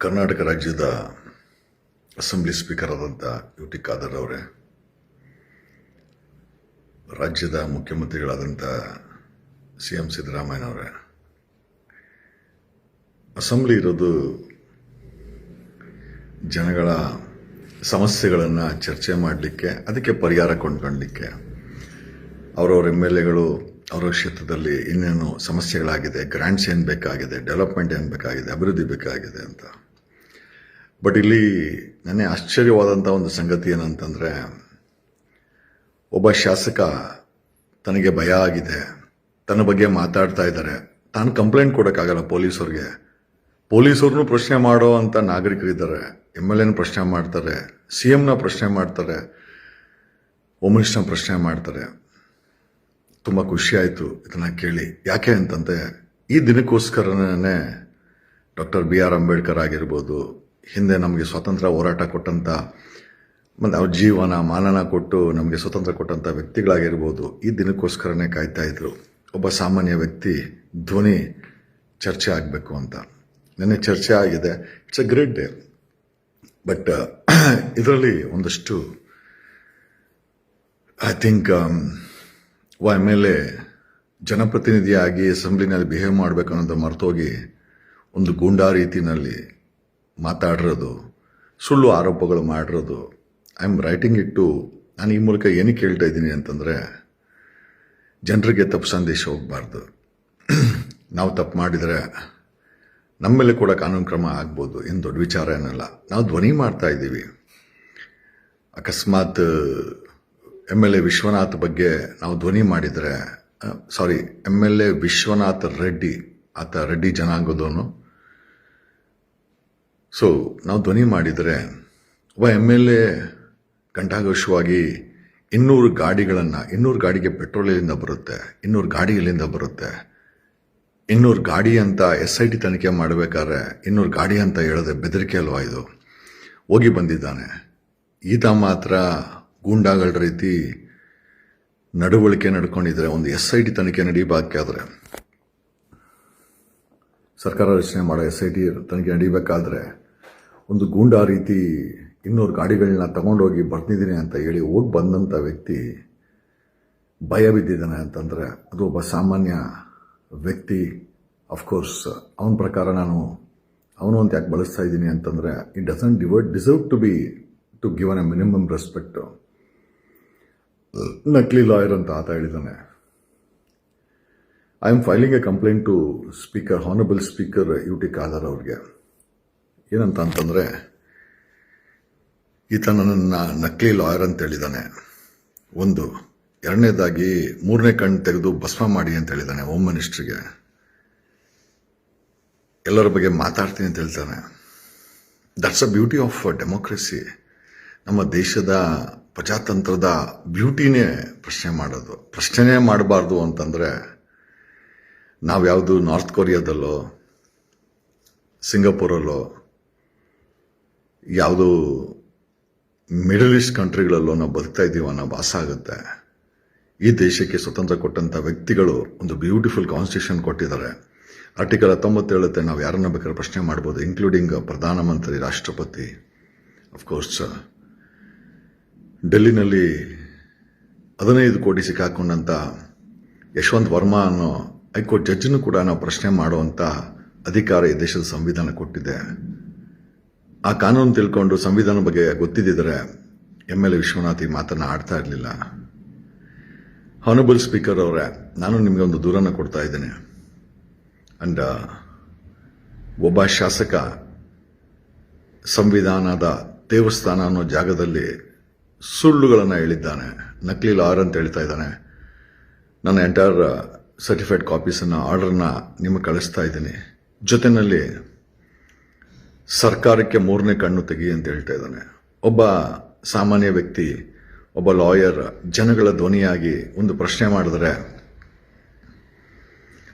ಕರ್ನಾಟಕ ರಾಜ್ಯದ assembly speaker ಆದಂಥ U T Khader ಅವರೇ ರಾಜ್ಯದ ಮುಖ್ಯಮಂತ್ರಿಗಳಾದಂಥ ಸಿ ಎಂ ಸಿದ್ದರಾಮಯ್ಯನವರೇ ಅಸೆಂಬ್ಲಿ ಇರೋದು ಜನಗಳ ಸಮಸ್ಯೆಗಳನ್ನು ಚರ್ಚೆ ಮಾಡಲಿಕ್ಕೆ, ಅದಕ್ಕೆ ಪರಿಹಾರ ಕೊಂಡ್ಕೊಳ್ಳಲಿಕ್ಕೆ ಅವರವ್ರ ಎಂ ಎಲ್ ಎಗಳು ಅವರ ಕ್ಷೇತ್ರದಲ್ಲಿ ಇನ್ನೇನು ಸಮಸ್ಯೆಗಳಾಗಿದೆ ಗ್ರ್ಯಾಂಟ್ಸ್ ಏನು ಬೇಕಾಗಿದೆ ಡೆವಲಪ್ಮೆಂಟ್ ಏನು ಬೇಕಾಗಿದೆ, ಅಭಿವೃದ್ಧಿ ಬೇಕಾಗಿದೆ ಅಂತ. ಬಟ್ ಇಲ್ಲಿ ನನಗೆ ಆಶ್ಚರ್ಯವಾದಂಥ ಒಂದು ಸಂಗತಿ ಏನಂತಂದರೆ, ಒಬ್ಬ ಶಾಸಕ ತನಗೆ ಭಯ ಆಗಿದೆ. ತನ್ನ ಬಗ್ಗೆ ಮಾತಾಡ್ತಾ ಇದ್ದಾರೆ. ತಾನು ಕಂಪ್ಲೇಂಟ್ ಕೊಡೋಕ್ಕಾಗಲ್ಲ ಪೊಲೀಸರಿಗೆ ಪೊಲೀಸವ್ರನ್ನು ಪ್ರಶ್ನೆ ಮಾಡೋ ಅಂತ ನಾಗರಿಕರಿದ್ದಾರೆ. ಎಂ ಎಲ್ ಎನ ಪ್ರಶ್ನೆ ಮಾಡ್ತಾರೆ. ಸಿ ಎಮ್ನ ಪ್ರಶ್ನೆ ಮಾಡ್ತಾರೆ. ಹೋಮ್ ಮಿನಿಸ್ಟರ್ನ ಪ್ರಶ್ನೆ ಮಾಡ್ತಾರೆ. ತುಂಬ ಖುಷಿ ಆಯಿತು ಇದನ್ನು ಕೇಳಿ. ಯಾಕೆ ಅಂತಂದರೆ, ಈ ದಿನಕ್ಕೋಸ್ಕರನೇ ಡಾಕ್ಟರ್ ಬಿ ಆರ್ ಅಂಬೇಡ್ಕರ್ ಆಗಿರ್ಬೋದು ಹಿಂದೆ ನಮಗೆ ಸ್ವಾತಂತ್ರ್ಯ ಹೋರಾಟ ಕೊಟ್ಟಂಥ ಮತ್ತು ಅವ್ರ ಜೀವನ ಮಾನನ ಕೊಟ್ಟು ನಮಗೆ ಸ್ವತಂತ್ರ ಕೊಟ್ಟಂಥ ವ್ಯಕ್ತಿಗಳಾಗಿರ್ಬೋದು, ಈ ದಿನಕ್ಕೋಸ್ಕರನೇ ಕಾಯ್ತಾ ಇದ್ರು. ಒಬ್ಬ ಸಾಮಾನ್ಯ ವ್ಯಕ್ತಿ ಧ್ವನಿ ಚರ್ಚೆ ಆಗಬೇಕು ಅಂತ. ನೆನ್ನೆ ಚರ್ಚೆ ಆಗಿದೆ. It's a great day but ಇದರಲ್ಲಿ ಒಂದಷ್ಟು I think a M L A ಜನಪ್ರತಿನಿಧಿಯಾಗಿ ಅಸೆಂಬ್ಲಿನಲ್ಲಿ ಬಿಹೇವ್ ಮಾಡಬೇಕನ್ನೋದು ಮರೆತೋಗಿ, ಒಂದು ಗೂಂಡಾ ರೀತಿನಲ್ಲಿ ಮಾತಾಡಿರೋದು, ಸುಳ್ಳು ಆರೋಪಗಳು ಮಾಡಿರೋದು. ಐ ಆಮ್ ರೈಟಿಂಗ್ ಇಟ್ಟು ನಾನು ಈ ಮೂಲಕ ಏನಕ್ಕೆ ಹೇಳ್ತಾ ಇದ್ದೀನಿ ಅಂತಂದರೆ, ಜನರಿಗೆ ತಪ್ಪು ಸಂದೇಶ ಹೋಗಬಾರ್ದು. ನಾವು ತಪ್ಪು ಮಾಡಿದರೆ ನಮ್ಮ ಮೇಲೆ ಕೂಡ ಕಾನೂನು ಕ್ರಮ ಆಗ್ಬೋದು ಏನು ದೊಡ್ಡ ವಿಚಾರ ಏನಲ್ಲ. ನಾವು ಧ್ವನಿ ಮಾಡ್ತಾ ಇದ್ದೀವಿ. ಅಕಸ್ಮಾತ್, ಎಂ ಎಲ್ ಎ ವಿಶ್ವನಾಥ್ ಬಗ್ಗೆ ನಾವು ಧ್ವನಿ ಮಾಡಿದರೆ sorry M L A Vishwanath Reddy, ಆತ ರೆಡ್ಡಿ ಜನಾಂಗದವನು. ಸೊ ನಾವು ಧ್ವನಿ ಮಾಡಿದರೆ ಒಬ್ಬ ಎಂ ಎಲ್ ಎ ಗಂಟಾಘೋಷವಾಗಿ ಇನ್ನೂರು ಗಾಡಿಗಳನ್ನು, ಇನ್ನೂರು ಗಾಡಿಗೆ ಪೆಟ್ರೋಲ್ ಬರುತ್ತೆ, ಇನ್ನೂರು ಗಾಡಿ ಬರುತ್ತೆ. ಇನ್ನೂರು ಗಾಡಿ ಅಂತ ಎಸ್ ಐ ಟಿ ತನಿಖೆ ಮಾಡಬೇಕಾದ್ರೆ ಇನ್ನೂರು ಗಾಡಿ ಅಂತ ಹೇಳಿದೆ ಬೆದರಿಕೆ ಅಲ್ವಾ ಇದು? ಹೋಗಿ ಬಂದಿದ್ದಾನೆ. ಈತ ಮಾತ್ರ ಗೂಂಡಾಗಳ ರೀತಿ ನಡವಳಿಕೆ ನಡ್ಕೊಂಡಿದ್ರೆ, ಒಂದು ಎಸ್ ಐ ಟಿ ತನಿಖೆ ನಡೀಬೇಕಾದ್ರೆ ಸರ್ಕಾರ ರಚನೆ ಮಾಡೋ ಎಸ್ ಐ ಟಿ ತನಿಖೆ ನಡೀಬೇಕಾದ್ರೆ ಒಂದು ಗೂಂಡಾ ರೀತಿ ಇನ್ನೂರು ಗಾಡಿಗಳನ್ನ ತಗೊಂಡೋಗಿ ಬರ್ತಿದ್ದೀನಿ ಅಂತ ಹೇಳಿ ಹೋಗಿ ಬಂದಂಥ ವ್ಯಕ್ತಿ ಭಯ ಬಿದ್ದಿದ್ದಾನೆ ಅಂತಂದರೆ ಅದು ಒಬ್ಬ ಸಾಮಾನ್ಯ ವ್ಯಕ್ತಿ. ಅಫ್ಕೋರ್ಸ್ ಅವನ ಪ್ರಕಾರ ನಾನು ಅವನು ಅಂತ ಯಾಕೆ ಬಳಸ್ತಾ ಇದ್ದೀನಿ ಅಂತಂದರೆ it doesn't divert deserve to be to given a minimum respect ನಕಲಿ ಲಾಯರ್ ಅಂತ ಆತ ಹೇಳಿದ್ದಾನೆ. I am filing a complaint to speaker honourable speaker U T Khader ಅವ್ರಿಗೆ. ಏನಂತ ಅಂತಂದರೆ ಈತ ನನ್ನನ್ನು ನಕಲಿ ಲಾಯರ್ ಅಂತ ಹೇಳಿದ್ದಾನೆ ಒಂದು, ಎರಡನೇದಾಗಿ ಮೂರನೇ ಕಣ್ಣು ತೆಗೆದು ಭಸ್ಮ ಮಾಡಿ ಅಂತ ಹೇಳಿದ್ದಾನೆ ಹೋಮ್ ಮಿನಿಸ್ಟ್ರಿಗೆ. ಎಲ್ಲರ ಬಗ್ಗೆ ಮಾತಾಡ್ತೀನಿ ಅಂತ ಹೇಳ್ತಾನೆ. That's a beauty of democracy ನಮ್ಮ ದೇಶದ ಪ್ರಜಾತಂತ್ರದ ಬ್ಯೂಟಿನೇ ಪ್ರಶ್ನೆ ಮಾಡೋದು. ಪ್ರಶ್ನೆನೇ ಮಾಡಬಾರ್ದು ಅಂತಂದರೆ ನಾವು ಯಾವುದು ನಾರ್ತ್ ಕೊರಿಯಾದಲ್ಲೋ, ಸಿಂಗಾಪುರಲ್ಲೋ ಯಾವುದು ಮಿಡಲ್ ಈಸ್ಟ್ ಕಂಟ್ರಿಗಳಲ್ಲೋ ನಾವು ಬದುಕ್ತಾ ಇದ್ದೀವಿ ಅನ್ನೋ ಭಾಸ ಆಗುತ್ತೆ. ಈ ದೇಶಕ್ಕೆ ಸ್ವತಂತ್ರ ಕೊಟ್ಟಂಥ ವ್ಯಕ್ತಿಗಳು ಒಂದು ಬ್ಯೂಟಿಫುಲ್ ಕಾನ್ಸ್ಟಿಟ್ಯೂಷನ್ ಕೊಟ್ಟಿದ್ದಾರೆ. ಆರ್ಟಿಕಲ್ ಹತ್ತೊಂಬತ್ತು ಹೇಳುತ್ತೆ ನಾವು ಯಾರನ್ನ ಬೇಕಾದ್ರೆ ಪ್ರಶ್ನೆ ಮಾಡ್ಬೋದು ಇನ್ಕ್ಲೂಡಿಂಗ್ ಪ್ರಧಾನಮಂತ್ರಿ, ರಾಷ್ಟ್ರಪತಿ. ಅಫ್ಕೋರ್ಸ್ ಡೆಲ್ಲಿನಲ್ಲಿ ಹದಿನೈದು ಕೋಟಿ ಸಿಕ್ಕಾಕೊಂಡಂಥ ಯಶವಂತ್ ವರ್ಮಾ ಅನ್ನೋ, ಹೈಕೋರ್ಟ್ ಜಡ್ಜನ್ನು ಕೂಡ ನಾವು ಪ್ರಶ್ನೆ ಮಾಡುವಂಥ ಅಧಿಕಾರ ಈ ದೇಶದ ಸಂವಿಧಾನ ಕೊಟ್ಟಿದೆ. ಆ ಕಾನೂನು ತಿಳ್ಕೊಂಡು ಸಂವಿಧಾನ ಬಗ್ಗೆ ಗೊತ್ತಿದ್ದರೆ ಎಂ ಎಲ್ ಎ ವಿಶ್ವನಾಥ್ ಮಾತನ್ನು ಆಡ್ತಾ ಇರಲಿಲ್ಲ. ಹಾನಬಲ್ ಸ್ಪೀಕರ್ ಅವರೇ, ನಾನು ನಿಮಗೆ ಒಂದು ದೂರನ್ನು ಕೊಡ್ತಾ ಇದ್ದೇನೆ. ಅಂಡ್ ಒಬ್ಬ ಶಾಸಕ ಸಂವಿಧಾನದ ದೇವಸ್ಥಾನ ಅನ್ನೋ ಜಾಗದಲ್ಲಿ ಸುಳ್ಳುಗಳನ್ನು ಹೇಳಿದ್ದಾನೆ. ನಕಲಿ ಲಾರ್ ಅಂತ ಹೇಳ್ತಾ ಇದ್ದಾನೆ. ನನ್ನ ಎಂಟೈರ್ ಸರ್ಟಿಫೈಡ್ ಕಾಪೀಸನ್ನು ಆರ್ಡರ್ನ ನಿಮಗೆ ಕಳಿಸ್ತಾ ಇದ್ದೀನಿ. ಜೊತೆಯಲ್ಲಿ ಸರ್ಕಾರಕ್ಕೆ ಮೂರನೇ ಕಣ್ಣು ತೆಗಿ ಅಂತ ಹೇಳ್ತಾ ಇದ್ದಾನೆ. ಒಬ್ಬ ಸಾಮಾನ್ಯ ವ್ಯಕ್ತಿ, ಒಬ್ಬ ಲಾಯರ್, ಜನಗಳ ಧ್ವನಿಯಾಗಿ ಒಂದು ಪ್ರಶ್ನೆ ಮಾಡಿದ್ರೆ,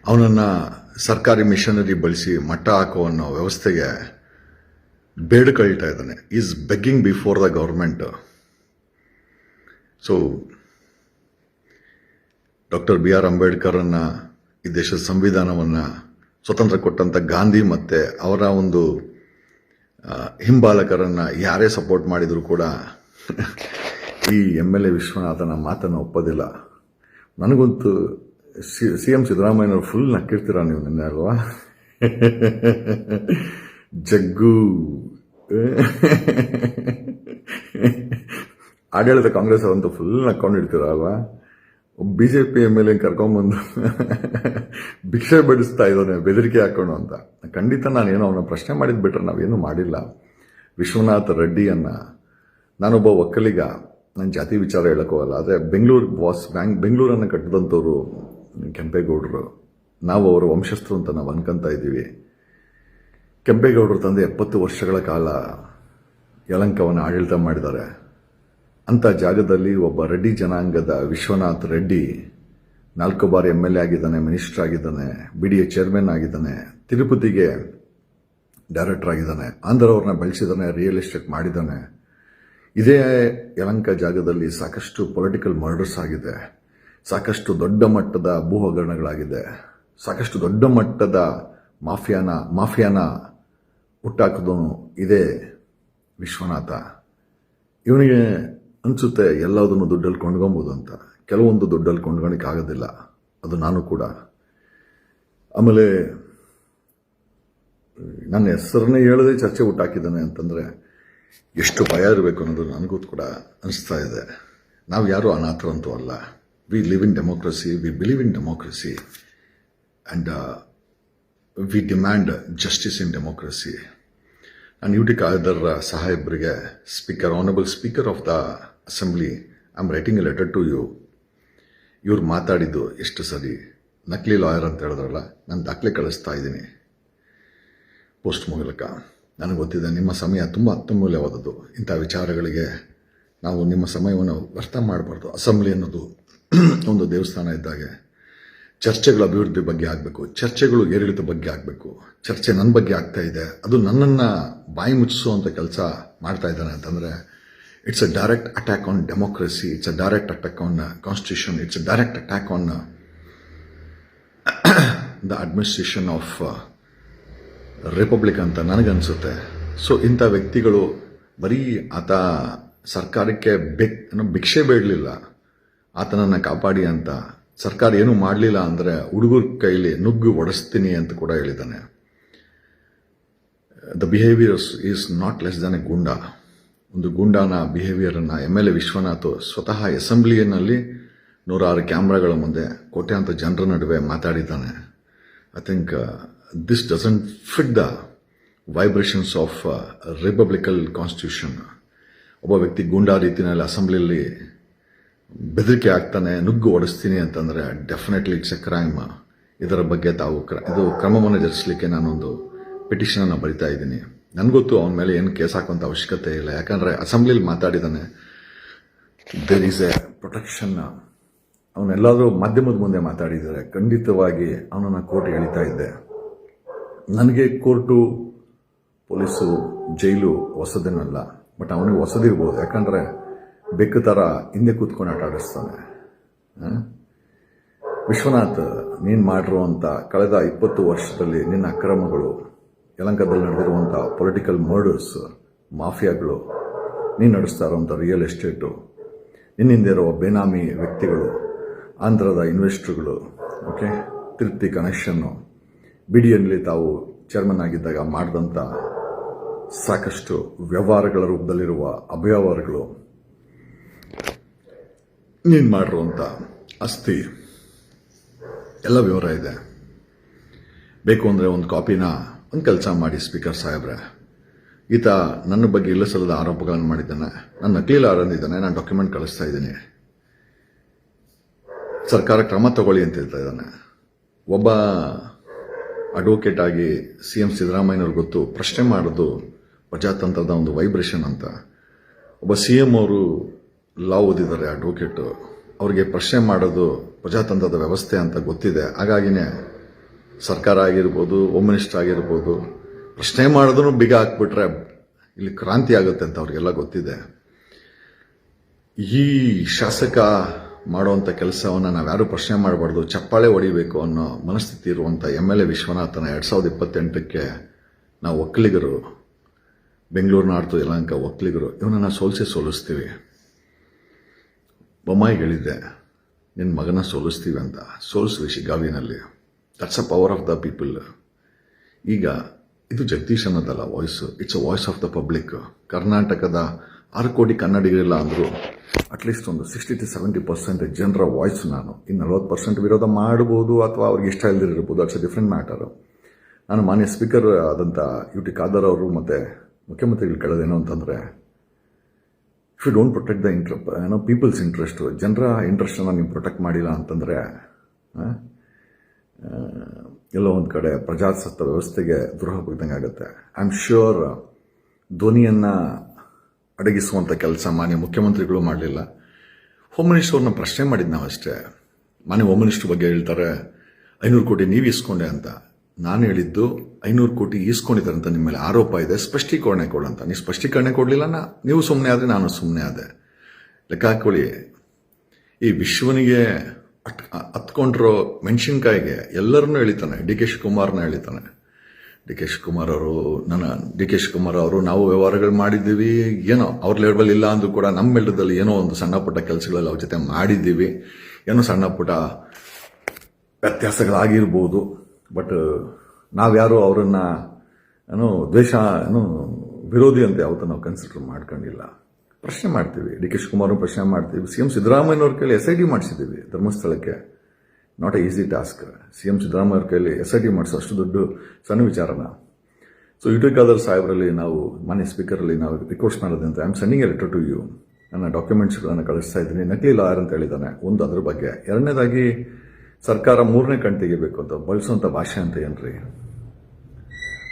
ಅವನನ್ನು ಸರ್ಕಾರಿ ಮಿಷನರಿ ಬಳಸಿ ಮಟ್ಟ ಹಾಕೋ ಅನ್ನೋ ವ್ಯವಸ್ಥೆಗೆ ಬೇಡ್ಕೊಳ್ತಾ ಇದ್ದಾನೆ. Is begging before the government so doctor B R ಅಂಬೇಡ್ಕರನ್ನು ಈ ದೇಶದ ಸಂವಿಧಾನವನ್ನು ಸ್ವತಂತ್ರ ಕೊಟ್ಟಂಥ ಗಾಂಧಿ ಮತ್ತು ಅವರ ಒಂದು ಹಿಂಬಾಲಕರನ್ನ ಯಾರೇ ಸಪೋರ್ಟ್ ಮಾಡಿದರೂ ಕೂಡ ಈ ಎಂ ಎಲ್ ಎ ವಿಶ್ವನಾಥನ ಮಾತನ್ನು ಒಪ್ಪೋದಿಲ್ಲ. ನನಗಂತೂ ಸಿ ಸಿ ಎಂ ಸಿದ್ದರಾಮಯ್ಯನವ್ರು ಫುಲ್ ನಕ್ಕಿರ್ತೀರ ನೀವು ನಿನ್ನೆ ಅಲ್ವಾ? ಜಗ್ಗು. ಆಡಳಿತ ಕಾಂಗ್ರೆಸ್ ಅವರಂತೂ ಫುಲ್ ನಕ್ಕೊಂಡಿರ್ತೀರ ಅಲ್ವಾ? B J P M L A ಕರ್ಕೊಂಬಂದು ಭಿಕ್ಷೆ ಬಿಡಿಸ್ತಾ ಇದ್ದಾನೆ, ಬೆದರಿಕೆ ಹಾಕೋಣ ಅಂತ. ಖಂಡಿತ ನಾನೇನೋ ಅವನ ಪ್ರಶ್ನೆ ಮಾಡಿದ ಬಿಟ್ರೆ ನಾವೇನು ಮಾಡಿಲ್ಲ. ವಿಶ್ವನಾಥ್ ರೆಡ್ಡಿಯನ್ನು ನಾನೊಬ್ಬ ಒಕ್ಕಲಿಗ. ನನ್ನ ಜಾತಿ ವಿಚಾರ ಹೇಳೋಕ್ಕೋಗಲ್ಲ ಆದರೆ ಬೆಂಗಳೂರು ಬಾಸ್ ಬ್ಯಾಂಕ್, ಬೆಂಗಳೂರನ್ನು ಕಟ್ಟಿದಂಥವ್ರು ಕೆಂಪೇಗೌಡರು. ನಾವು ಅವರ ವಂಶಸ್ಥರು ಅಂತ ನಾವು ಅನ್ಕೊಂತ ಇದ್ದೀವಿ. ಕೆಂಪೇಗೌಡರು ತಂದೆ ಎಪ್ಪತ್ತು ವರ್ಷಗಳ ಕಾಲ ಯಲಂಕವನ್ನು ಆಡಳಿತ ಮಾಡಿದ್ದಾರೆ. ಅಂಥ ಜಾಗದಲ್ಲಿ ಒಬ್ಬ ರೆಡ್ಡಿ ಜನಾಂಗದ ವಿಶ್ವನಾಥ್ ರೆಡ್ಡಿ ನಾಲ್ಕು ಬಾರಿ ಎಂ ಎಲ್ ಎ ಆಗಿದ್ದಾನೆ, ಮಿನಿಸ್ಟರ್ ಆಗಿದ್ದಾನೆ ಬಿ ಡಿ ಎ ಚೇರ್ಮನ್ ಆಗಿದ್ದಾನೆ, ತಿರುಪತಿಗೆ ಡೈರೆಕ್ಟರ್ ಆಗಿದ್ದಾನೆ. ಆಂಧ್ರವ್ರನ್ನ ಬೆಳೆಸಿದ್ದಾನೆ ರಿಯಲ್ ಎಸ್ಟೇಟ್ ಮಾಡಿದ್ದಾನೆ. ಇದೇ ಯಲಂಕ ಜಾಗದಲ್ಲಿ ಸಾಕಷ್ಟು ಪೊಲಿಟಿಕಲ್ ಮರ್ಡರ್ಸ್ ಆಗಿದೆ. ಸಾಕಷ್ಟು ದೊಡ್ಡ ಮಟ್ಟದ ಭೂ ಹಗರಣಗಳಾಗಿದೆ ಸಾಕಷ್ಟು ದೊಡ್ಡ ಮಟ್ಟದ ಮಾಫಿಯಾನ ಮಾಫಿಯಾನ ಹುಟ್ಟಾಕಿದವನು ಇದೇ ವಿಶ್ವನಾಥ. ಇವನಿಗೆ ಅನಿಸುತ್ತೆ ಎಲ್ಲದನ್ನು ದುಡ್ಡಲ್ಲಿ ಕೊಂಡ್ಕೊಬೋದು ಅಂತ. ಕೆಲವೊಂದು ದುಡ್ಡಲ್ಲಿ ಕೊಂಡ್ಕೊಳಕ್ಕೆ ಆಗೋದಿಲ್ಲ. ಅದು ನಾನು ಕೂಡ. ಆಮೇಲೆ, ನನ್ನ ಹೆಸರನ್ನೇ ಹೇಳದೆ ಚರ್ಚೆ ಹುಟ್ಟಾಕಿದ್ದಾನೆ ಅಂತಂದರೆ, ಎಷ್ಟು ಭಯ ಇರಬೇಕು ಅನ್ನೋದು ನನಗೂ ಕೂಡ ಅನಿಸ್ತಾ ಇದೆ. ನಾವು ಯಾರೂ ಅನಾಥರಂತೂ ಅಲ್ಲ. We live in democracy we believe in democracy and we demand justice in democracy ನಾನು ಯು ಟಿ ಖಾದರ್ ಸಾಹೇಬ್ರಿಗೆ speaker honourable speaker of the assembly I am writing a letter to you ಇವ್ರು ಮಾತಾಡಿದ್ದು ಎಷ್ಟು ಸರಿ? ನಕಲಿ ಲಾಯರ್ ಅಂತ ಹೇಳಿದ್ರಲ್ಲ, ನಾನು ದಾಖಲೆ ಕಳಿಸ್ತಾ ಇದ್ದೀನಿ. ಪೋಸ್ಟ್ ಮೂಲಕ. ನನಗೆ ಗೊತ್ತಿದೆ, ನಿಮ್ಮ ಸಮಯ ತುಂಬ ಅತ್ಯಮೂಲ್ಯವಾದದ್ದು ಇಂಥ ವಿಚಾರಗಳಿಗೆ ನಾವು ನಿಮ್ಮ ಸಮಯವನ್ನು ವ್ಯರ್ಥ ಮಾಡಬಾರ್ದು. ಅಸೆಂಬ್ಲಿ ಅನ್ನೋದು ಒಂದು ದೇವಸ್ಥಾನ ಇದ್ದಾಗೆ. ಚರ್ಚೆಗಳ ಅಭಿವೃದ್ಧಿ ಬಗ್ಗೆ ಆಗಬೇಕು, ಚರ್ಚೆಗಳು ಏರಿಳಿತ ಬಗ್ಗೆ ಆಗಬೇಕು. ಚರ್ಚೆ ನನ್ನ ಬಗ್ಗೆ ಆಗ್ತಾ ಇದೆ. ಅದು ನನ್ನನ್ನು ಬಾಯಿ ಮುಚ್ಚಿಸುವಂಥ ಕೆಲಸ ಮಾಡ್ತಾ ಇದ್ದಾನೆ ಅಂತಂದರೆ it's a direct attack on democracy it's a direct attack on constitution it's a direct attack on the administration of republic ಅಂತ ನನಗನ್ಸುತ್ತೆ. ಸೊ ಇಂಥ ವ್ಯಕ್ತಿಗಳು ಬರೀ ಆತ ಸರ್ಕಾರಕ್ಕೆ ಬೆಕ್ ಭಿಕ್ಷೆ ಬೇಡಲಿಲ್ಲ. ಆತನನ್ನು ಕಾಪಾಡಿ ಅಂತ. ಸರ್ಕಾರ ಏನು ಮಾಡಲಿಲ್ಲ ಅಂದರೆ ಹುಡುಗರ ಕೈಲಿ ನುಗ್ಗು ಒಡಿಸ್ತೀನಿ ಅಂತ ಕೂಡ ಹೇಳಿದ್ದಾನೆ. The behaviours is not less than a goonda ಒಂದು ಗುಂಡಾನ ಬಿಹೇವಿಯರನ್ನು ಎಂ ಎಲ್ ಎ ವಿಶ್ವನಾಥ್ ಸ್ವತಃ ಅಸೆಂಬ್ಲಿಯಲ್ಲಿ ನೂರಾರು ಕ್ಯಾಮ್ರಾಗಳ ಮುಂದೆ ಕೋಟ್ಯಾಂತರ ಜನರ ನಡುವೆ ಮಾತಾಡಿದ್ದಾನೆ. I think this doesn't fit the vibrations of republical constitution ಒಬ್ಬ ವ್ಯಕ್ತಿ ಗೂಂಡಾ ರೀತಿಯಲ್ಲಿ ಅಸೆಂಬ್ಲಿಯಲ್ಲಿ ಬೆದರಿಕೆ ಆಗ್ತಾನೆ ನುಗ್ಗು ಓಡಿಸ್ತೀನಿ ಅಂತಂದರೆ ಡೆಫಿನೆಟ್ಲಿ ಇಟ್ಸ್ ಎ ಕ್ರೈಮ್ ಇದರ ಬಗ್ಗೆ ತಾವು ಇದು ಕ್ರಮವನ್ನು ಜರುಗಿಸಲಿಕ್ಕೆ ನಾನೊಂದು ಪಿಟಿಷನನ್ನು ಬರಿತಾ ಇದ್ದೀನಿ. ನನಗೊತ್ತು ಅವನ ಮೇಲೆ ಏನು ಕೇಸ್ ಹಾಕುವಂಥ ಅವಶ್ಯಕತೆ ಇಲ್ಲ. ಯಾಕಂದರೆ ಅಸೆಂಬ್ಲಿಲಿ ಮಾತಾಡಿದ್ದಾನೆ ದೇರ್ ಈಸ್ ಎ ಪ್ರೊಟೆಕ್ಷನ್ ಅವನೆಲ್ಲಾದರೂ ಮಾಧ್ಯಮದ ಮುಂದೆ ಮಾತಾಡಿದರೆ ಖಂಡಿತವಾಗಿ ಅವನನ್ನು ಕೋರ್ಟ್ ಎಳಿತಾ ಇದ್ದೆ. ನನಗೆ ಕೋರ್ಟು, ಪೊಲೀಸು, ಜೈಲು ಹೊಸದೇನಲ್ಲ. ಬಟ್ ಅವನಿಗೆ ಹೊಸದಿರ್ಬೋದು. ಯಾಕಂದರೆ ಬೆಕ್ಕು ಥರ ಹಿಂದೆ ಕೂತ್ಕೊಂಡು ಆಟ ಆಡಿಸ್ತಾನೆ? ವಿಶ್ವನಾಥ್, ನೀನು ಮಾಡಿರುವಂಥ ಕಳೆದ ಇಪ್ಪತ್ತು ವರ್ಷದಲ್ಲಿ ನಿನ್ನ ಅಕ್ರಮಗಳು ಯಲಂಕದಲ್ಲಿ ನಡೆದಿರುವಂಥ ಪೊಲಿಟಿಕಲ್ ಮರ್ಡರ್ಸ್ ಮಾಫಿಯಾಗಳು, ನೀನು ನಡೆಸ್ತಾ ಇರುವಂಥ ರಿಯಲ್ ಎಸ್ಟೇಟು ನಿನ್ನಿಂದ ಇರುವ ಬೇನಾಮಿ ವ್ಯಕ್ತಿಗಳು, ಆಂಧ್ರದ ಇನ್ವೆಸ್ಟ್ರುಗಳು ಓಕೆ ತೃಪ್ತಿ ಕನೆಕ್ಷನ್ನು ಬಿ ಡಿಯಲ್ಲಿ ತಾವು ಚೇರ್ಮನ್ ಆಗಿದ್ದಾಗ ಮಾಡಿದಂಥ ಸಾಕಷ್ಟು ವ್ಯವಹಾರಗಳ ರೂಪದಲ್ಲಿರುವ ಅವ್ಯವಹಾರಗಳು, ನೀನು ಮಾಡಿರುವಂಥ ಆಸ್ತಿ, ಎಲ್ಲ ವಿವರ ಇದೆ. ಬೇಕು ಅಂದರೆ ಒಂದು ಕಾಪಿನ ಒಂದು ಕೆಲಸ ಮಾಡಿ ಸ್ಪೀಕರ್ ಸಾಹೇಬ್ರೆ. ಈತ ನನ್ನ ಬಗ್ಗೆ ಇಲ್ಲ ಸಲ್ಲದ ಆರೋಪಗಳನ್ನು ಮಾಡಿದ್ದಾನೆ. ನನ್ನ ನಕಲೀಲ ಆರಂದಿದ್ದಾನೆ ನಾನು ಡಾಕ್ಯುಮೆಂಟ್ ಕಳಿಸ್ತಾ ಇದ್ದೀನಿ. ಸರ್ಕಾರ ಕ್ರಮ ತಗೊಳ್ಳಿ ಅಂತ ಹೇಳ್ತಾ ಇದ್ದಾನೆ. ಒಬ್ಬ ಅಡ್ವೊಕೇಟ್ ಆಗಿ ಸಿ ಎಂ ಸಿದ್ದರಾಮಯ್ಯನವ್ರಿಗೆ ಗೊತ್ತು ಪ್ರಶ್ನೆ ಮಾಡೋದು ಪ್ರಜಾತಂತ್ರದ ಒಂದು ವೈಬ್ರೇಷನ್ ಅಂತ. ಒಬ್ಬ ಸಿ ಎಂ ಅವರು ಲಾ ಓದಿದ್ದಾರೆ ಅಡ್ವೊಕೇಟು ಅವ್ರಿಗೆ ಪ್ರಶ್ನೆ ಮಾಡೋದು ಪ್ರಜಾತಂತ್ರದ ವ್ಯವಸ್ಥೆ ಅಂತ ಗೊತ್ತಿದೆ. ಹಾಗಾಗಿನೇ ಸರ್ಕಾರ ಆಗಿರ್ಬೋದು ಹೋಮ್ ಮಿನಿಸ್ಟರ್ ಆಗಿರ್ಬೋದು ಪ್ರಶ್ನೆ ಮಾಡಿದ್ರೂ ಬಿಗ ಹಾಕ್ಬಿಟ್ರೆ ಇಲ್ಲಿ ಕ್ರಾಂತಿ ಆಗುತ್ತೆ ಅಂತ ಅವ್ರಿಗೆಲ್ಲ ಗೊತ್ತಿದೆ. ಈ ಶಾಸಕ ಮಾಡುವಂಥ ಕೆಲಸವನ್ನು ನಾವ್ಯಾರೂ ಪ್ರಶ್ನೆ ಮಾಡಬಾರ್ದು, ಚಪ್ಪಾಳೆ ಹೊಡಿಬೇಕು ಅನ್ನೋ ಮನಸ್ಥಿತಿ ಇರುವಂಥ ಎಂ ಎಲ್ ಎ ವಿಶ್ವನಾಥನ ಎರಡು ಸಾವಿರದ ಇಪ್ಪತ್ತೆಂಟಕ್ಕೆ ನಾವು ಒಕ್ಕಲಿಗರು ಬೆಂಗಳೂರಿನ ಆಡ್ತು ಯಲಹಂಕ ಒಕ್ಕಲಿಗರು, ಇವನನ್ನು ಸೋಲಿಸಿ ಸೋಲಿಸ್ತೀವಿ. ಬೊಮ್ಮಾಯಿ ಹೇಳಿದ್ದೆ ನಿನ್ನ ಮಗನ ಸೋಲಿಸ್ತೀವಿ ಅಂತ. ಸೋಲಿಸ್ವಿ ಶಿಗಾವಿನಲ್ಲಿ that's a power of the people ಈಗ ಇದು Jagadish ಅನ್ನೋದಲ್ಲ voice it's a voice of the public ಕರ್ನಾಟಕದ ಆರು ಕೋಟಿ ಕನ್ನಡಿಗರಿಲ್ಲ ಅಂದರು ಅಟ್ಲೀಸ್ಟ್ ಒಂದು ಸಿಕ್ಸ್ಟಿ ಟು ಸೆವೆಂಟಿ ಪರ್ಸೆಂಟ್ ಜನರ ವಾಯ್ಸ್ ನಾನು. ಇನ್ನು ನಲ್ವತ್ತು ಪರ್ಸೆಂಟ್ ವಿರೋಧ ಮಾಡ್ಬೋದು ಅಥವಾ ಅವ್ರಿಗೆ ಇಷ್ಟ ಇಲ್ಲದಿರ್ಬೋದು ಅಟ್ಸ್ ಅ ಡಿಫ್ರೆಂಟ್ ಮ್ಯಾಟರು ನಾನು ಮಾನ್ಯ ಸ್ಪೀಕರ್ ಆದಂಥ ಯು ಟಿ ಖಾದರ್ ಅವರು ಮತ್ತು ಮುಖ್ಯಮಂತ್ರಿಗಳು ಕೇಳೋದೇನು ಅಂತಂದರೆ if you don't protect the intra ಏನೋ ಪೀಪಲ್ಸ್ ಇಂಟ್ರೆಸ್ಟು ಜನರ ಇಂಟ್ರೆಸ್ಟನ್ನು ನೀವು ಪ್ರೊಟೆಕ್ಟ್ ಮಾಡಿಲ್ಲ ಅಂತಂದರೆ ಎಲ್ಲೋ ಒಂದು ಕಡೆ ಪ್ರಜಾಸತ್ತ ವ್ಯವಸ್ಥೆಗೆ ದ್ರೋಹ ಬಗ್ದಂಗೆ ಆಗುತ್ತೆ. ಐ ಆಮ್ ಶ್ಯೂರ್ ಧ್ವನಿಯನ್ನು ಅಡಗಿಸುವಂಥ ಕೆಲಸ ಮಾನ್ಯ ಮುಖ್ಯಮಂತ್ರಿಗಳು ಮಾಡಲಿಲ್ಲ. ಹೋಮ್ ಮಿನಿಸ್ಟರ್ ಅವ್ರನ್ನ ಪ್ರಶ್ನೆ ಮಾಡಿದ್ದು ನಾವು ಅಷ್ಟೇ ಮಾನ್ಯ ಹೋಮ್ ಮಿನಿಸ್ಟರ್ ಬಗ್ಗೆ ಹೇಳ್ತಾರೆ, ಐನೂರು ಕೋಟಿ ನೀವು ಇಸ್ಕೊಂಡೆ ಅಂತ. ನಾನು ಹೇಳಿದ್ದು, ಐನೂರು ಕೋಟಿ ಈಸ್ಕೊಂಡಿದ್ದಾರೆ ಅಂತ ನಿಮ್ಮ ಮೇಲೆ ಆರೋಪ ಇದೆ, ಸ್ಪಷ್ಟೀಕರಣೆ ಕೊಡಂತ ನೀವು ಸ್ಪಷ್ಟೀಕರಣೆ ಕೊಡಲಿಲ್ಲ ನಾ, ನೀವು ಸುಮ್ಮನೆ ಆದರೆ ನಾನು ಸುಮ್ಮನೆ ಆದೆ. ಲೆಕ್ಕ ಹಾಕೊಳ್ಳಿ. ಈ ವಿಶ್ವನಿಗೆ ಹತ್ಕೊಂಡಿರೋ ಮೆಣಸಿನ್ಕಾಯಿಗೆ ಎಲ್ಲರನ್ನೂ ಎಳಿತಾನೆ. ಡಿ ಕೆ ಶಿವಕುಮಾರ್ನ ಎಳಿತಾನೆ. ಡಿ ಕೆ ಶಿವಕುಮಾರ್ ಅವರು, ನನ್ನ, ಡಿ ಕೆ ಶಿವಕುಮಾರ್ ಅವರು, ನಾವು ವ್ಯವಹಾರಗಳು ಮಾಡಿದ್ದೀವಿ. ಏನೋ, ಅವ್ರ ಲೆವೆಲ್ ಇಲ್ಲ ಅಂದ್ರೂ ಕೂಡ ನಮ್ಮ ಮೆಲ್ಡದಲ್ಲಿ ಏನೋ ಒಂದು ಸಣ್ಣ ಪುಟ್ಟ ಕೆಲಸಗಳಲ್ಲಿ ಅವ್ರ ಜೊತೆ ಮಾಡಿದ್ದೀವಿ. ಏನೋ ಸಣ್ಣ ಪುಟ್ಟ ವ್ಯತ್ಯಾಸಗಳಾಗಿರ್ಬೋದು. ಬಟ್ ನಾವ್ಯಾರು ಅವರನ್ನು, ಏನೋ ದ್ವೇಷ, ಏನೋ ವಿರೋಧಿ ಅಂತ ಯಾವತ್ತೂ ನಾವು ಕನ್ಸಿಡರ್ ಮಾಡ್ಕೊಂಡಿಲ್ಲ. ಪ್ರಶ್ನೆ ಮಾಡ್ತೀವಿ. ಡಿ. ಕೆ. ಶಿವಕುಮಾರ್ ಪ್ರಶ್ನೆ ಮಾಡ್ತೀವಿ. ಸಿ. ಎಂ. ಸಿದ್ದರಾಮಯ್ಯನವ್ರ ಕೈಲಿ ಎಸ್ ಐ ಡಿ ಮಾಡಿಸಿದ್ದೀವಿ. ಧರ್ಮಸ್ಥಳಕ್ಕೆ. Not a easy task C. M. ಸಿದ್ದರಾಮಯ್ಯವ್ರ ಕೈಲಿ ಎಸ್ ಐ ಡಿ ಮಾಡಿಸೋ ಅಷ್ಟು ದೊಡ್ಡ. ಸಣ್ಣ ವಿಚಾರನ. ಸೊ ಯುಟಿ ಖಾದರ್ ಸಾಹೇಬರಲ್ಲಿ ನಾವು, ಮಾನ್ಯ ಸ್ಪೀಕರಲ್ಲಿ ನಾವು ರಿಕ್ವೆಸ್ಟ್ ಮಾಡೋದಂತ I am sending a letter to you ನನ್ನ ಡಾಕ್ಯುಮೆಂಟ್ಸ್ಗಳನ್ನು ಕಳಿಸ್ತಾ ಇದ್ದೀನಿ. ನಕಲಿ ಲಾಯರ್ ಅಂತ ಹೇಳಿದ್ದಾನೆ. ಒಂದು ಅದ್ರ ಬಗ್ಗೆ. ಎರಡನೇದಾಗಿ, ಸರ್ಕಾರ ಮೂರನೇ ಕಣ್ ತೆಗಿಬೇಕು ಅಂತ ಬಳಸುವಂಥ ಭಾಷೆ ಅಂತ ಏನ್ರಿ?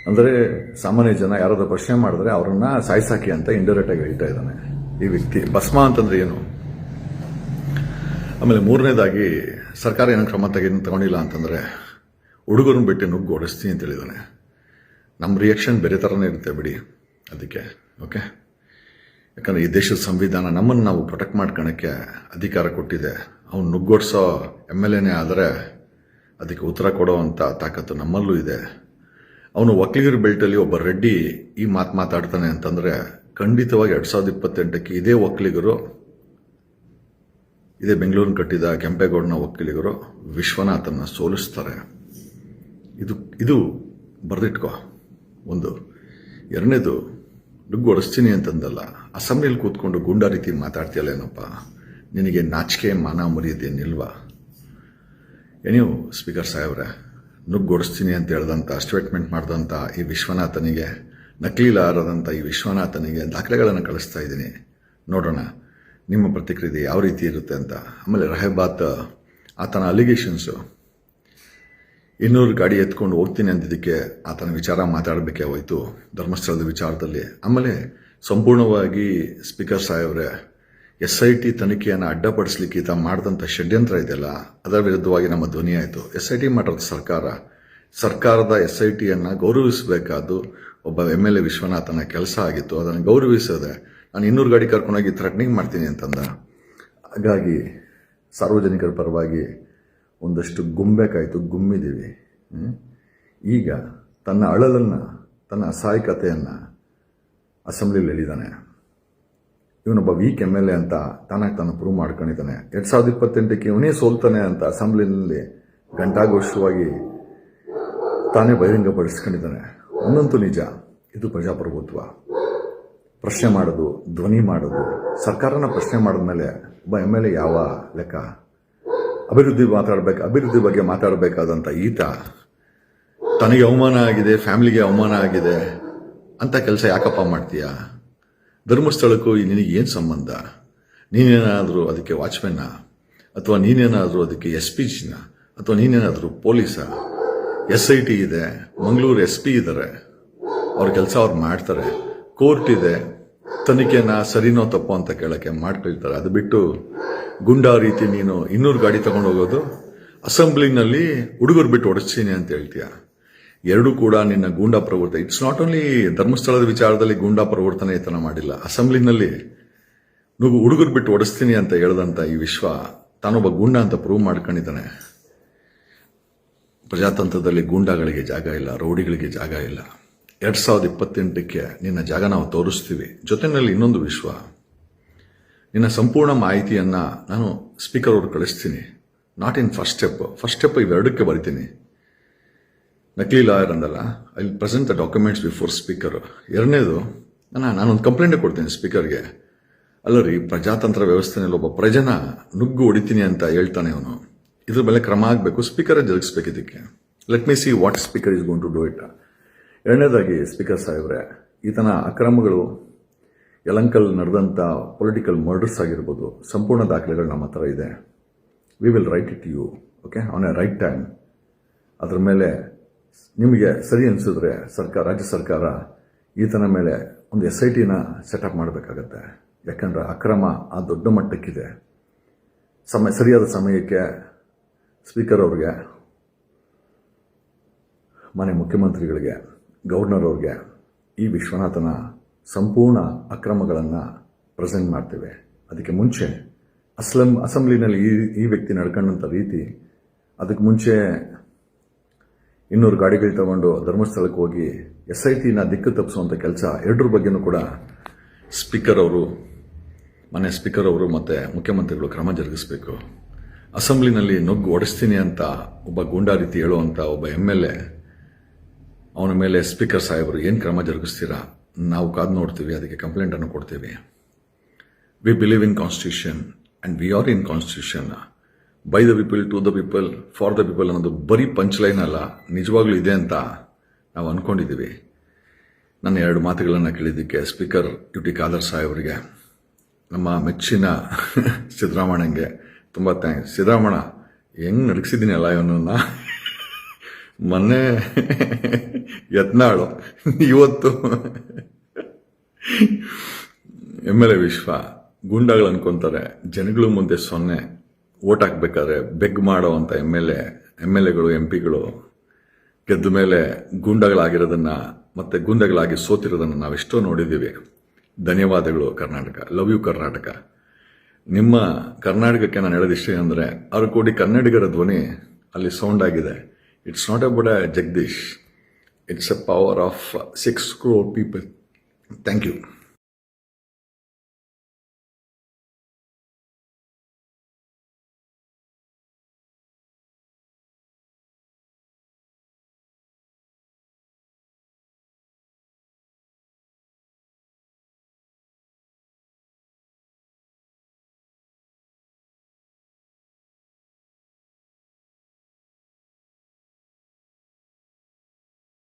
ಅಂದರೆ, ಸಾಮಾನ್ಯ ಜನ ಯಾರಾದರೂ ಪ್ರಶ್ನೆ ಮಾಡಿದ್ರೆ ಅವರನ್ನ ಸಾಯಿಸಾಕಿ ಅಂತ ಇಂಡೈರೆಕ್ಟಾಗಿ ಹೇಳ್ತಾ ಇದ್ದಾನೆ. ಈ ವ್ಯಕ್ತಿ ಭಸ್ಮ ಅಂತಂದ್ರೆ ಏನು? ಆಮೇಲೆ ಮೂರನೇದಾಗಿ ಸರ್ಕಾರ ಏನೋ ಕ್ರಮ ತೆಗೆದು ತಗೊಂಡಿಲ್ಲ ಅಂತಂದ್ರೆ ಹುಡುಗರನ್ನ ಬಿಟ್ಟು ನುಗ್ಗು ಓಡಿಸ್ತೀನಿ ಅಂತ ಹೇಳಿದಾನೆ. ನಮ್ಮ ರಿಯಾಕ್ಷನ್ ಬೇರೆ ಥರನೇ ಇರುತ್ತೆ ಬಿಡಿ ಅದಕ್ಕೆ ಓಕೆ ಯಾಕಂದರೆ ಈ ದೇಶದ ಸಂವಿಧಾನ ನಮ್ಮನ್ನು ನಾವು ಪ್ರೊಟೆಕ್ಟ್ ಮಾಡ್ಕೊಳಕ್ಕೆ ಅಧಿಕಾರ ಕೊಟ್ಟಿದೆ. ಅವ್ನು ನುಗ್ಗೊಡ್ಸೋ ಎಂ ಎಲ್ ಎನೇ ಆದರೆ ಅದಕ್ಕೆ ಉತ್ತರ ಕೊಡೋವಂಥ ತಾಕತ್ತು ನಮ್ಮಲ್ಲೂ ಇದೆ. ಅವನು ಒಕ್ಕಲಿಗರ ಬೆಲ್ಟಲ್ಲಿ ಒಬ್ಬ ರೆಡ್ಡಿ ಈ ಮಾತು ಮಾತಾಡ್ತಾನೆ ಅಂತಂದ್ರೆ ಖಂಡಿತವಾಗಿ ಎರಡು ಸಾವಿರದ ಇಪ್ಪತ್ತೆಂಟಕ್ಕೆ ಇದೇ ಒಕ್ಕಲಿಗರು, ಇದೇ ಬೆಂಗಳೂರಿನ ಕಟ್ಟಿದ ಕೆಂಪೇಗೌಡನ ಒಕ್ಕಲಿಗರು ವಿಶ್ವನಾಥನ ಸೋಲಿಸ್ತಾರೆ. ಇದು ಇದು ಬರೆದಿಟ್ಕೋ. ಒಂದು. ಎರಡನೇದು, ಡುಗ್ಗು ಹೊಡಿಸ್ತೀನಿ ಅಂತಂದಲ್ಲ ಅಸೆಂಬ್ಲಿಲಿ ಕೂತ್ಕೊಂಡು ಗುಂಡಾ ರೀತಿ ಮಾತಾಡ್ತೀಯಲ್ಲೇನಪ್ಪ ನಿನಗೆ ನಾಚಿಕೆ ಮಾನ ಮರ್ಯಾದೆ ನಿಲ್ವಾ? ಏನಿವು ಸ್ಪೀಕರ್ ಸಾಹೇಬ್ರೆ ನುಗ್ಗೊಡಿಸ್ತೀನಿ ಅಂತ ಹೇಳ್ದಂಥ, ಸ್ಟೇಟ್ಮೆಂಟ್ ಮಾಡಿದಂಥ ಈ ವಿಶ್ವನಾಥನಿಗೆ ನಕಲೀಲಾರದಂಥ ಈ ವಿಶ್ವನಾಥನಿಗೆ ದಾಖಲೆಗಳನ್ನು ಕಳಿಸ್ತಾ ಇದ್ದೀನಿ. ನೋಡೋಣ, ನಿಮ್ಮ ಪ್ರತಿಕ್ರಿಯೆ ಯಾವ ರೀತಿ ಇರುತ್ತೆ ಅಂತ. ಆಮೇಲೆ ರಹಬಾತ್, ಆತನ ಅಲಿಗೇಷನ್ಸು ಇನ್ನೂರು ಗಾಡಿ ಎತ್ಕೊಂಡು ಹೋಗ್ತೀನಿ ಅಂದಿದ್ದಕ್ಕೆ ಆತನ ವಿಚಾರ ಮಾತಾಡಬೇಕೇ ಹೋಯಿತು, ಧರ್ಮಸ್ಥಳದ ವಿಚಾರದಲ್ಲಿ. ಆಮೇಲೆ ಸಂಪೂರ್ಣವಾಗಿ ಸ್ಪೀಕರ್ ಸಾಹೇಬ್ರೆ ಎಸ್ ಐ ಟಿ ತನಿಖೆಯನ್ನು ಅಡ್ಡಪಡಿಸ್ಲಿಕ್ಕೆ ಈತ ಮಾಡಿದಂಥ ಷಡ್ಯಂತ್ರ ಇದೆಯಲ್ಲ, ಅದರ ವಿರುದ್ಧವಾಗಿ ನಮ್ಮ ಧ್ವನಿ ಆಯಿತು. ಎಸ್ ಐ ಟಿ ಮಾಡಿರೋದು ಸರ್ಕಾರ. ಸರ್ಕಾರದ ಎಸ್ ಐ ಟಿಯನ್ನು ಗೌರವಿಸಬೇಕಾದ್ದು ಒಬ್ಬ ಎಂ ಎಲ್ ಎ ವಿಶ್ವನಾಥನ ಕೆಲಸ ಆಗಿತ್ತು, ಅದನ್ನು ಗೌರವಿಸದೆ ನಾನು ಇನ್ನೂರು ಗಾಡಿ ಕರ್ಕೊಂಡೋಗಿ ಥ್ರೆಟ್ನಿಂಗ್ ಮಾಡ್ತೀನಿ ಅಂತಂದ. ಹಾಗಾಗಿ ಸಾರ್ವಜನಿಕರ ಪರವಾಗಿ ಒಂದಷ್ಟು ಗುಂಬೆಕಾಯಿತು ಗುಮ್ಮಿದ್ದೀವಿ ಈಗ ತನ್ನ ಅಳಲನ್ನು, ತನ್ನ ಅಸಹಾಯಕತೆಯನ್ನು ಅಸೆಂಬ್ಲಿಲಿ ಹೇಳಿದ್ದಾನೆ ಇವನೊಬ್ಬ ವೀಕ್ ಎಂ ಎಲ್ ಎ ಅಂತ ತಾನಾಗಿ ತಾನು ಪ್ರೂವ್ ಮಾಡ್ಕೊಂಡಿದ್ದಾನೆ. ಎರಡು ಸಾವಿರದ ಇಪ್ಪತ್ತೆಂಟಕ್ಕೆ ಇವನೇ ಸೋಲ್ತಾನೆ ಅಂತ ಅಸೆಂಬ್ಲಿನಲ್ಲಿ ಗಂಟಾಘೋಷವಾಗಿ ತಾನೇ ಬಹಿರಂಗಪಡಿಸ್ಕೊಂಡಿದ್ದಾನೆ. ಒಂದಂತೂ ನಿಜ. ಇದು ಪ್ರಜಾಪ್ರಭುತ್ವ. ಪ್ರಶ್ನೆ ಮಾಡೋದು, ಧ್ವನಿ ಮಾಡೋದು. ಸರ್ಕಾರನ ಪ್ರಶ್ನೆ ಮಾಡಿದ್ಮೇಲೆ ಒಬ್ಬ ಎಂ ಎಲ್ ಎ ಯಾವ ಲೆಕ್ಕ? ಅಭಿವೃದ್ಧಿ ಮಾತಾಡಬೇಕು, ಅಭಿವೃದ್ಧಿ ಬಗ್ಗೆ ಮಾತಾಡಬೇಕಾದಂಥ ಈತ ತನಗೆ ಅವಮಾನ ಆಗಿದೆ, ಫ್ಯಾಮಿಲಿಗೆ ಅವಮಾನ ಆಗಿದೆ. ಅಂತ ಕೆಲಸ ಯಾಕಪ್ಪ ಮಾಡ್ತೀಯ? ಧರ್ಮಸ್ಥಳಕ್ಕೂ ನಿನಗೆ ಏನು ಸಂಬಂಧ? ನೀನೇನಾದರೂ ಅದಕ್ಕೆ ವಾಚ್ಮೆನ್ನ ಅಥವಾ ನೀನೇನಾದರೂ ಅದಕ್ಕೆ ಎಸ್ ಪಿ ಜಿನ? ಅಥವಾ ನೀನೇನಾದರೂ ಪೊಲೀಸ? ಎಸ್ ಐ ಟಿ ಇದೆ, ಮಂಗಳೂರು ಎಸ್ ಪಿ ಇದ್ದಾರೆ ಅವ್ರ ಕೆಲಸ ಅವ್ರು ಮಾಡ್ತಾರೆ. ಕೋರ್ಟ್ ಇದೆ, ತನಿಖೆನ ಸರಿನೋ ತಪ್ಪೋ ಅಂತ ಕೇಳೋಕ್ಕೆ ಮಾಡ್ಕೊಳ್ತಾರೆ. ಅದು ಬಿಟ್ಟು ಗುಂಡಾ ರೀತಿ ನೀನು ಇನ್ನೂರು ಗಾಡಿ ತಗೊಂಡು ಹೋಗೋದು, ಅಸೆಂಬ್ಲಿನಲ್ಲಿ ಹುಡುಗರು ಬಿಟ್ಟು ಹೊಡಿಸ್ತೀನಿ ಅಂತ ಹೇಳ್ತೀಯ? ಎರಡೂ ಕೂಡ ನಿನ್ನ ಗೂಂಡಾ ಪ್ರವೃತ್ತಿ ಇಟ್ಸ್ ನಾಟ್ ಓನ್ಲಿ ಧರ್ಮಸ್ಥಳದ ವಿಚಾರದಲ್ಲಿ ಗೂಂಡಾ ಪ್ರವರ್ತನೆ ಈತನ ಮಾಡಿಲ್ಲ, ಅಸೆಂಬ್ಲಿನಲ್ಲಿ ನುಗ್ಗು ಹುಡುಗರು ಬಿಟ್ಟು ಒಡಿಸ್ತೀನಿ ಅಂತ ಹೇಳ್ದಂಥ ಈ ವಿಶ್ವ ತಾನೊಬ್ಬ ಗೂಂಡ ಅಂತ ಪ್ರೂವ್ ಮಾಡ್ಕೊಂಡಿದ್ದಾನೆ. ಪ್ರಜಾತಂತ್ರದಲ್ಲಿ ಗೂಂಡಾಗಳಿಗೆ ಜಾಗ ಇಲ್ಲ, ರೌಡಿಗಳಿಗೆ ಜಾಗ ಇಲ್ಲ. ಎರಡು ಸಾವಿರದ ಇಪ್ಪತ್ತೆಂಟಕ್ಕೆ ನಿನ್ನ ಜಾಗ ನಾವು ತೋರಿಸ್ತೀವಿ. ಜೊತೆಯಲ್ಲಿ ಇನ್ನೊಂದು ವಿಶ್ವ. ನಿನ್ನ ಸಂಪೂರ್ಣ ಮಾಹಿತಿಯನ್ನು ನಾನು ಸ್ಪೀಕರ್ ಅವ್ರು ಕಳಿಸ್ತೀನಿ. Not in first step first step ಇವೆರಡಕ್ಕೆ ಬರಿತೀನಿ. ನಕಲಿ ಲಾಯರ್ ಅಂದಲ್ಲ I present the documents before speaker ಎರಡನೇದು ನಾನು ನಾನೊಂದು ಕಂಪ್ಲೇಂಟ್ ಕೊಡ್ತೀನಿ ಸ್ಪೀಕರ್ಗೆ ಅಲ್ಲ ರೀ ಪ್ರಜಾತಂತ್ರ ವ್ಯವಸ್ಥೆನಲ್ಲಿ ಒಬ್ಬ ಪ್ರಜನ ನುಗ್ಗು ಹೊಡಿತೀನಿ ಅಂತ ಹೇಳ್ತಾನೆ ಅವನು. ಇದ್ರ ಮೇಲೆ ಕ್ರಮ ಆಗಬೇಕು ಸ್ಪೀಕರ್ ಜರುಗಿಸ್ಬೇಕು ಇದಕ್ಕೆ. Let me see what speaker is gone to do it ಎರಡನೇದಾಗಿ ಸ್ಪೀಕರ್ ಸಾಹೇಬ್ರೆ, ಈತನ ಅಕ್ರಮಗಳು ಯಲಂಕಲ್ ನಡೆದಂಥ ಪೊಲಿಟಿಕಲ್ ಮರ್ಡರ್ಸ್ ಆಗಿರ್ಬೋದು, ಸಂಪೂರ್ಣ ದಾಖಲೆಗಳು ನಮ್ಮ ಹತ್ರ ಇದೆ. We will write it you okay on a right time ಅದರ ಮೇಲೆ ನಿಮಗೆ ಸರಿ ಅನಿಸಿದ್ರೆ ಸರ್ಕಾರ, ರಾಜ್ಯ ಸರ್ಕಾರ ಈತನ ಮೇಲೆ ಒಂದು ಎಸ್ ಐ ಟಿನ ಸೆಟಪ್ ಮಾಡಬೇಕಾಗತ್ತೆ. ಯಾಕಂದರೆ ಅಕ್ರಮ ಆ ದೊಡ್ಡ ಮಟ್ಟಕ್ಕಿದೆ. ಸಮಯ, ಸರಿಯಾದ ಸಮಯಕ್ಕೆ ಸ್ಪೀಕರ್ ಅವ್ರಿಗೆ ಮನೆ ಮುಖ್ಯಮಂತ್ರಿಗಳಿಗೆ, ಗವರ್ನರ್ ಅವ್ರಿಗೆ ಈ ವಿಶ್ವನಾಥನ ಸಂಪೂರ್ಣ ಅಕ್ರಮಗಳನ್ನು ಪ್ರೆಸೆಂಟ್ ಮಾಡ್ತೇವೆ. ಅದಕ್ಕೆ ಮುಂಚೆ ಅಸ್ಲಂ, ಅಸೆಂಬ್ಲಿನಲ್ಲಿ ಈ ಈ ವ್ಯಕ್ತಿ ನಡ್ಕೊಂಡಂಥ ರೀತಿ, ಅದಕ್ಕೆ ಮುಂಚೆ ಇನ್ನೂರು ಗಾಡಿಗಳು ತಗೊಂಡು ಧರ್ಮಸ್ಥಳಕ್ಕೆ ಹೋಗಿ ಎಸ್ ಐ ಟಿನ ದಿಕ್ಕು ತಪ್ಪಿಸುವಂಥ ಕೆಲಸ ಎರಡರ ಬಗ್ಗೆನೂ ಕೂಡ ಸ್ಪೀಕರ್ ಅವರು ಮನೆ ಸ್ಪೀಕರ್ ಅವರು ಮತ್ತು ಮುಖ್ಯಮಂತ್ರಿಗಳು ಕ್ರಮ ಜರುಗಿಸಬೇಕು. ಅಸೆಂಬ್ಲಿನಲ್ಲಿ ನುಗ್ಗು ಒಡಿಸ್ತೀನಿ ಅಂತ ಒಬ್ಬ ಗೂಂಡಾ ರೀತಿ ಹೇಳುವಂಥ ಒಬ್ಬ ಎಂ ಎಲ್ ಎ, ಅವನ ಮೇಲೆ ಸ್ಪೀಕರ್ ಸಾಹೇಬರು ಏನು ಕ್ರಮ ಜರುಗಿಸ್ತೀರಾ? ನಾವು ಕಾದು ನೋಡ್ತೀವಿ, ಅದಕ್ಕೆ ಕಂಪ್ಲೇಂಟನ್ನು ಕೊಡ್ತೀವಿ. We believe in constitution and we are in constitution by the people to the people for the people ಅನ್ನೋದು ಬರೀ ಪಂಚ್ ಲೈನ್ ಅಲ್ಲ, ನಿಜವಾಗ್ಲೂ ಇದೆ ಅಂತ ನಾವು ಅಂದ್ಕೊಂಡಿದ್ದೀವಿ ನನ್ನ ಎರಡು ಮಾತುಗಳನ್ನು ಕೇಳಿದ್ದಕ್ಕೆ ಸ್ಪೀಕರ್ ಯು ಟಿ ಖಾದರ್ ಸಾಹೇಬರಿಗೆ, ನಮ್ಮ ಮೆಚ್ಚಿನ ಸಿದ್ದರಾಮಣ್ಣಂಗೆ ತುಂಬ ಥ್ಯಾಂಕ್ಸ್ ಸಿದ್ದರಾಮಣ್ಣ, ಹೆಂಗೆ ನಡಗಿಸಿದ್ದೀನಿ ಅಲ್ಲ ಇವನನ್ನ? ಮೊನ್ನೆ ಯತ್ನಾಳು, ಇವತ್ತು ಎಂ ಎಲ್ ಎ ವಿಶ್ವ ಗುಂಡಗಳು ಅನ್ಕೊಂತಾರೆ, ಜನಗಳ ಮುಂದೆ ಸೊನ್ನೆ ಓಟ್ ಹಾಕ್ಬೇಕಾದ್ರೆ ಬೆಗ್ ಮಾಡೋ ಅಂತ M L A, M L ಎಗಳು, ಎಂ ಪಿಗಳು ಗೆದ್ದ ಮೇಲೆ ಗುಂಡಗಳಾಗಿರೋದನ್ನು ಮತ್ತೆ ಗುಂಡಗಳಾಗಿ ಸೋತಿರೋದನ್ನು ನಾವೆಷ್ಟೋ ನೋಡಿದ್ದೀವಿ. ಧನ್ಯವಾದಗಳು ಕರ್ನಾಟಕ. Love you Karnataka. ನಿಮ್ಮ ಕರ್ನಾಟಕಕ್ಕೆ ನಾನು ಹೇಳೋದಿಷ್ಟೇ ಅಂದರೆ ಆರು ಕೋಟಿ ಕನ್ನಡಿಗರ ಧ್ವನಿ ಅಲ್ಲಿ ಸೌಂಡ್ ಆಗಿದೆ. It's not about a Jagadish it's a power of six crore people thank you